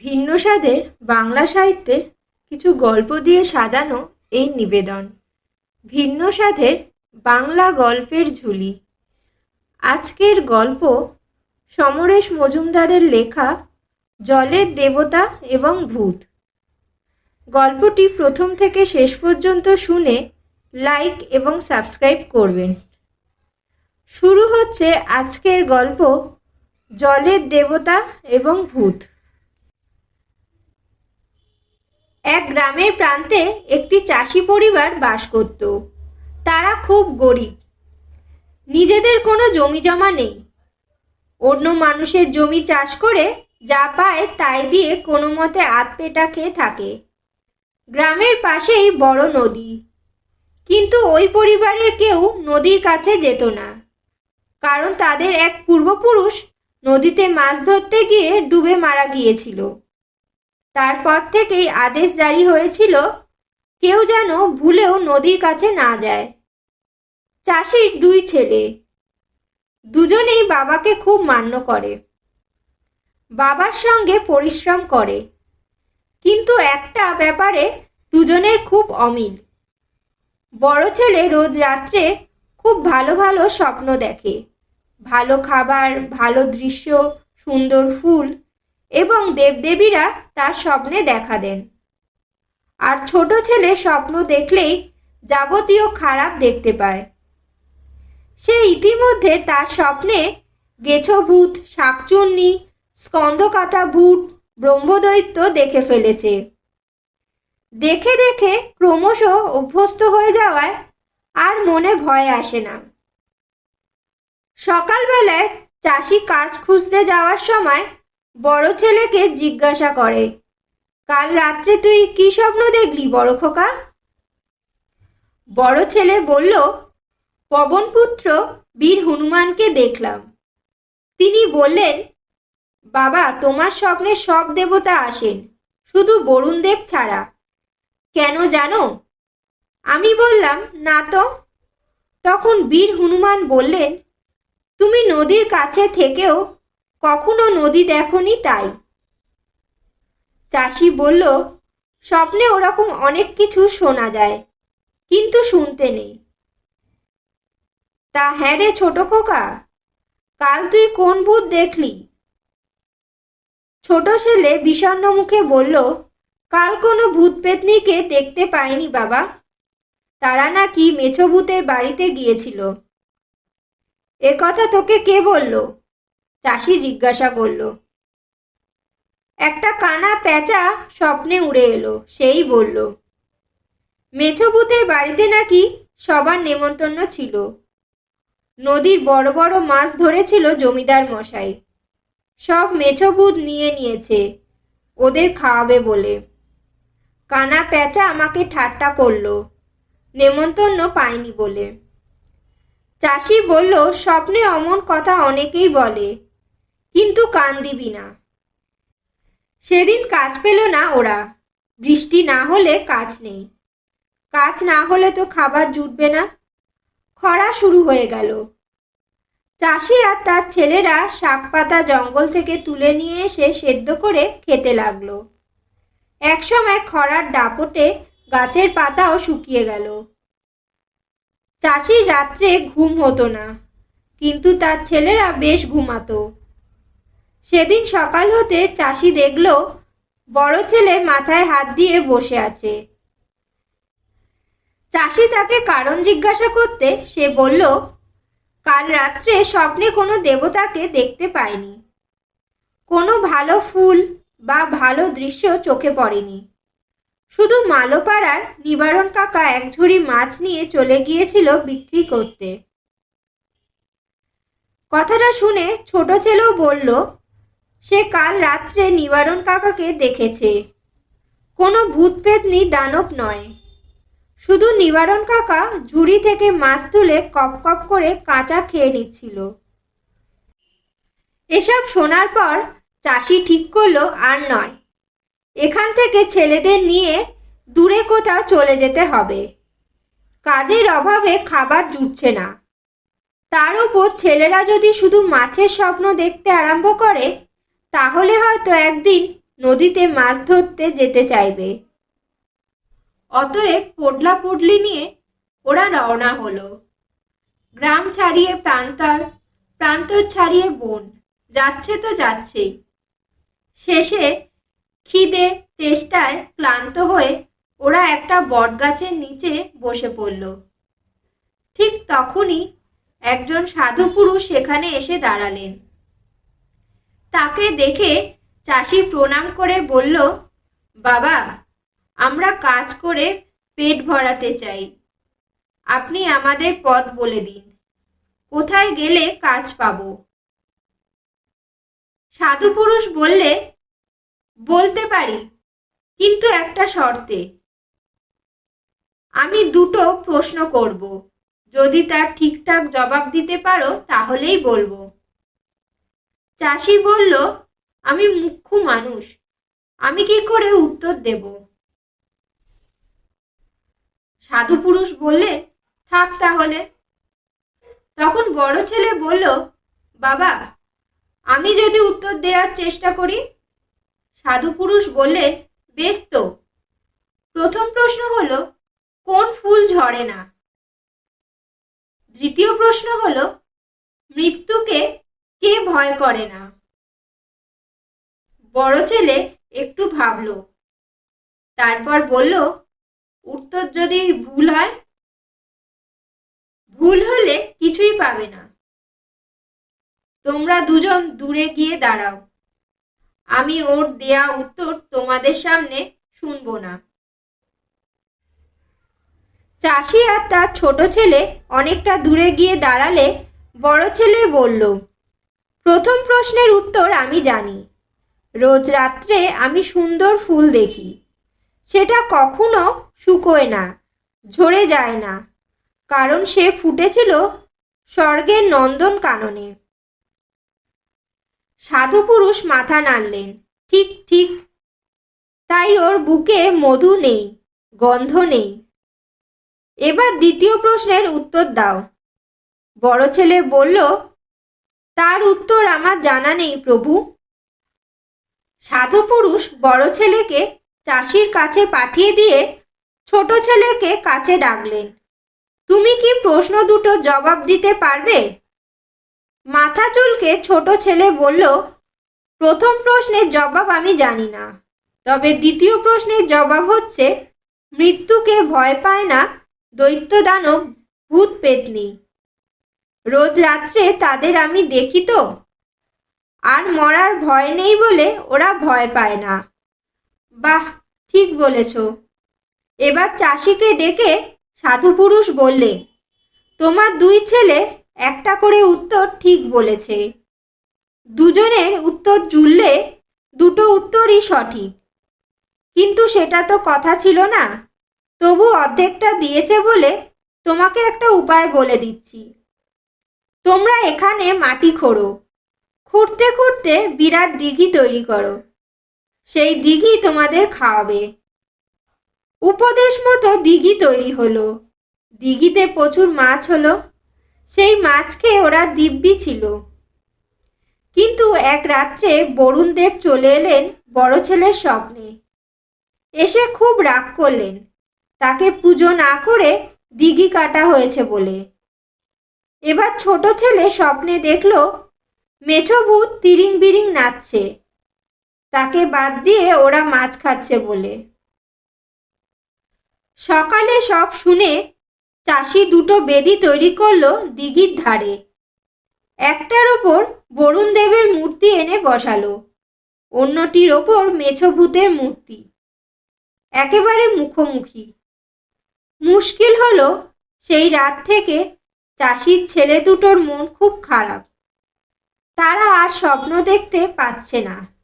ভিন্ন স্বাদের বাংলা সাহিত্যের কিছু গল্প দিয়ে সাজানো এই নিবেদন। ভিন্ন স্বাদের বাংলা গল্পের ঝুলি। আজকের গল্প সমরেশ মজুমদারের লেখা জলের দেবতা এবং ভূত। গল্পটি প্রথম থেকে শেষ পর্যন্ত শুনে লাইক এবং সাবস্ক্রাইব করবেন। শুরু হচ্ছে আজকের গল্প জলের দেবতা এবং ভূত। এক গ্রামের প্রান্তে একটি চাষি পরিবার বাস করত। তারা খুব গরিব। নিজেদের কোনো জমি জমা নেই। অন্য মানুষের জমি চাষ করে যা পায় তাই দিয়ে কোনো মতে আধ পেটা খেয়ে থাকে। গ্রামের পাশেই বড় নদী। কিন্তু ওই পরিবারের কেউ নদীর কাছে যেত না। কারণ তাদের এক পূর্বপুরুষ নদীতে মাছ ধরতে গিয়ে ডুবে মারা গিয়েছিল। তারপর থেকেই আদেশ জারি হয়েছিল, কেউ যেন ভুলেও নদীর কাছে না যায়। চাষির দুই ছেলে, দুজনেই বাবাকে খুব মান্য করে। বাবার সঙ্গে পরিশ্রম করে, কিন্তু একটা ব্যাপারে দুজনের খুব অমিল। বড় ছেলে রোজ রাত্রে খুব ভালো ভালো স্বপ্ন দেখে। ভালো খাবার, ভালো দৃশ্য, সুন্দর ফুল এবং দেবদেবীরা তার স্বপ্নে দেখা দেন। আর ছোট ছেলে স্বপ্ন দেখলেই যাবতীয় খারাপ দেখতে পায়। সে ইতিমধ্যে তার স্বপ্নে গেছো ভূত শাকচুন্নি স্কন্দকাটা ভূত, ব্রহ্মদৈত্য দেখে ফেলেছে। দেখে দেখে ক্রমশ অভ্যস্ত হয়ে যাওয়ায় আর মনে ভয় আসে না। সকালবেলায় চাষি কাজ খুঁজতে যাওয়ার সময় বড় ছেলেকে জিজ্ঞাসা করে, কাল রাত্রে তুই কি স্বপ্ন দেখলি বড় খোকা? বড় ছেলে বলল, পবনপুত্র বীর হনুমানকে দেখলাম। তিনি বললেন, বাবা, তোমার স্বপ্নে সব দেবতা আসেন, শুধু বরুণ দেব ছাড়া। কেন জানো? আমি বললাম, না তো। তখন বীর হনুমান বললেন, তুমি নদীর কাছে থেকেও কখনো নদী দেখনি তাই। চাষি বলল, স্বপ্নে ওরকম অনেক কিছু শোনা যায়, কিন্তু শুনতে নেই। তা হ্যাঁ রে ছোট খোকা, কাল তুই কোন ভূত দেখলি? ছোট ছেলে বিষণ্ণ মুখে বলল, কাল কোনো ভূত পেতনিকে দেখতে পাইনি বাবা। তারা নাকি মেছো ভূতের বাড়িতে গিয়েছিল। এ কথা তোকে কে বলল? চাষি জিজ্ঞাসা করল, একটা কানা পেঁচা স্বপ্নে উড়ে এলো সেই বলল মেছো ভূতের বাড়িতে নাকি সবার নেমন্তন্ন ছিল। নদীর বড় বড় মাছ ধরেছিল জমিদার মশাই। সব মেছো ভূত নিয়ে নিয়েছে, ওদের খাওয়াবে বলে। কানা পেঁচা আমাকে ঠাট্টা করল, নেমন্তন্ন পায়নি বলে। চাষি বলল, স্বপ্নে অমন কথা অনেকেই বলে কিন্তু কান দিবি না। সেদিন কাজ পেল না ওরা। বৃষ্টি না হলে কাজ নেই। কাজ না হলে তো খাবার জুটবে না। খরা শুরু হয়ে গেল। চাষি আর তার ছেলেরা শাক পাতা জঙ্গল থেকে তুলে নিয়ে এসে সেদ্ধ করে খেতে লাগল। একসময় খরার দাপটে গাছের পাতাও শুকিয়ে গেল। চাষির রাত্রে ঘুম হতো না, কিন্তু তার ছেলেরা বেশ ঘুমাতো। সেদিন সকাল হতে চাষি দেখল, বড় ছেলে মাথায় হাত দিয়ে বসে আছে। চাষি তাকে কারণ জিজ্ঞাসা করতে সে বলল, কাল রাত্রে স্বপ্নে কোনো দেবতাকে দেখতে পায়নি কোনো ভালো ফুল বা ভালো দৃশ্য চোখে পড়েনি। শুধু মালোপাড়ার নিবারণ কাকা এক ঝুড়ি মাছ নিয়ে চলে গিয়েছিল বিক্রি করতে। কথাটা শুনে ছোট ছেলেও বলল সে কাল রাত্রে নিবারণ কাকাকে দেখেছে। কোনো ভূত পেতনি দানব নয়। শুধু নিবারণ কাকা ঝুড়ি থেকে মাছ তুলে কপ কপ করে কাঁচা খেয়ে নিচ্ছিল। এসব শোনার পর চাষি ঠিক করল, আর নয়। এখান থেকে ছেলেদের নিয়ে দূরে কোথাও চলে যেতে হবে। কাজের অভাবে খাবার জুটছে না। তার উপর ছেলেরা যদি শুধু মাছের স্বপ্ন দেখতে আরম্ভ করে তাহলে হয়তো একদিন নদীতে মাছ ধরতে যেতে চাইবে। অতএব পোডলা পুডলি নিয়ে ওরা রওনা হলো। গ্রাম ছাড়িয়ে প্রান্তর প্রান্তর ছাড়িয়ে বন, যাচ্ছে তো যাচ্ছেই। শেষে খিদে তেষ্টায় ক্লান্ত হয়ে ওরা একটা বটগাছের নিচে বসে পড়ল। ঠিক তখনই একজন সাধু পুরুষ সেখানে এসে দাঁড়ালেন। তাকে দেখে চাষি প্রণাম করে বলল, বাবা, আমরা কাজ করে পেট ভরাতে চাই। আপনি আমাদের পথ বলে দিন। কোথায় গেলে কাজ পাব? সাধু পুরুষ বললে, বলতে পারি, কিন্তু একটা শর্তে। আমি দুটো প্রশ্ন করব। যদি তার ঠিকঠাক জবাব দিতে পারো, তাহলেই বলব। চাষি বলল, আমি মুখ্য মানুষ, আমি কি করে উত্তর দেব? সাধু পুরুষ বললে, থাক তাহলে। তখন বড় ছেলে বলল, বাবা, আমি যদি উত্তর দেওয়ার চেষ্টা করি? সাধু পুরুষ বললে, বেশ তো। প্রথম প্রশ্ন হলো, কোন ফুল ঝরে না? দ্বিতীয় প্রশ্ন হলো, মৃত্যুকে কে ভয় করে না? বড় ছেলে একটু ভাবলো। তারপর বলল, উত্তর যদি ভুল হয়? ভুল হলে কিছুই পাবে না। তোমরা দুজন দূরে গিয়ে দাঁড়াও। আমি ওর দেয়া উত্তর তোমাদের সামনে শুনব না। চাষি আর তার ছোট ছেলে অনেকটা দূরে গিয়ে দাঁড়ালে বড় ছেলে বলল প্রথম প্রশ্নের উত্তর আমি জানি। রোজ রাত্রে আমি সুন্দর ফুল দেখি। সেটা কখনো শুকোয় না, ঝরে যায় না। কারণ সে ফুটেছিল স্বর্গের নন্দন কাননে। সাধু পুরুষ মাথা নাড়লেন, ঠিক ঠিক। তাই ওর বুকে মধু নেই, গন্ধ নেই। এবার দ্বিতীয় প্রশ্নের উত্তর দাও। বড় ছেলে বলল, তার উত্তর আমার জানা নেই, প্রভু। সাধু পুরুষ বড় ছেলেকে চাষির কাছে পাঠিয়ে দিয়ে ছোট ছেলেকে কাছে ডাকলেন। তুমি কি প্রশ্ন দুটো জবাব দিতে পারবে? মাথা চুলকে ছোট ছেলে বলল, প্রথম প্রশ্নের জবাব আমি জানি না। তবে দ্বিতীয় প্রশ্নের জবাব হচ্ছে, মৃত্যুকে ভয় পায় না দৈত্য দানব ভূত পেতনি রোজ রাত্রে তাদের আমি দেখি তো। আর মরার ভয় নেই বলে ওরা ভয় পায় না। বাহ, ঠিক বলেছ। এবার চাষিকে ডেকে সাধু পুরুষ বললেন তোমার দুই ছেলে একটা করে উত্তর ঠিক বলেছে। দুজনের উত্তর জুড়লে দুটো উত্তরই সঠিক। কিন্তু সেটা তো কথা ছিল না। তবু অর্ধেকটা দিয়েছে বলে তোমাকে একটা উপায় বলে দিচ্ছি। তোমরা এখানে মাটি খোঁড়ো। খুঁড়তে খুঁড়তে বিরাট দিঘি তৈরি করো। সেই দিঘি তোমাদের খাওয়াবে। উপদেশ মতো দিঘি তৈরি হলো। দিঘিতে প্রচুর মাছ হলো। সেই মাছ খেয়ে ওরা দিব্যি ছিল। কিন্তু এক রাত্রে বরুণদেব চলে এলেন বড় ছেলের স্বপ্নে। এসে খুব রাগ করলেন। তাকে পুজো না করে দিঘি কাটা হয়েছে বলে। এবার ছোট ছেলে স্বপ্নে দেখল মেছো ভূত তিরিং বিরিং নাচছে। তাকে বাদ দিয়ে ওরা মাছ খাচ্ছে বলে। সকালে সব শুনে চাষি দুটো বেদি তৈরি করল দিঘির ধারে। একটার ওপর বরুণ দেবের মূর্তি এনে বসালো, অন্যটির ওপর মেছো ভূতের মূর্তি। একেবারে মুখোমুখি। মুশকিল হলো সেই রাত থেকে চাষির ছেলে দুটোর মন খুব খারাপ। তারা আর স্বপ্ন দেখতে পাচ্ছে না।